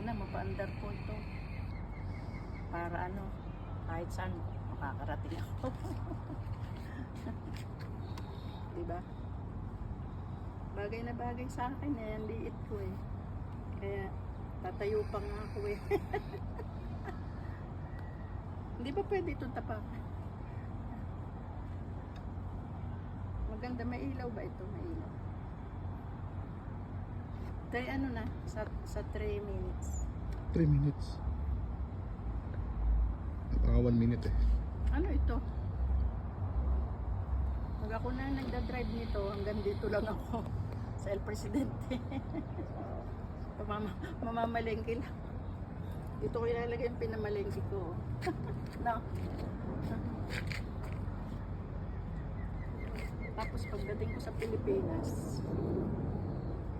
sana mapaandar ko ito. Para ano, kahit saan makakarating ako. diba? Bagay na bagay sa akin eh, ang liit ko eh. Kaya tatayo pa nga ako eh. Hindi ba pwede itong tapakan? Maganda, may ilaw ba ito? May ilaw. Tay, ano na? Sa, sa 3 minutes. 3 minutes. Baka 1 minute eh. Ano ito? Pag ako na nagda-drive nito, hanggang dito lang ako sa El Presidente. Mama, mamamalengke lang. Dito ko ilalagay yung pinamalengke ko. no? Tapos pagdating ko sa Pilipinas,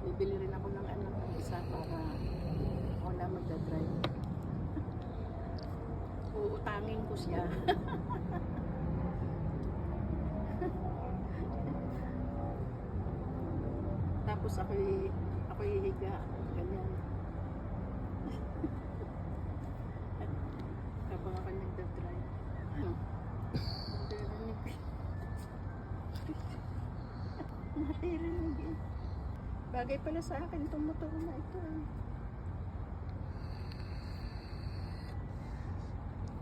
bibili rin ako ng ano, isa para ako na magda-drive. Uutangin ko siya. Tapos ako'y ako'y higa, ganyan. Habang ako nagda-drive. Ano? Naririnig. Naririnig eh. Bagay pala sa akin itong motor na ito. eh.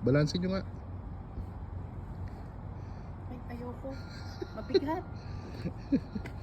Balansin nyo nga. Ay, ayoko. Mabigat.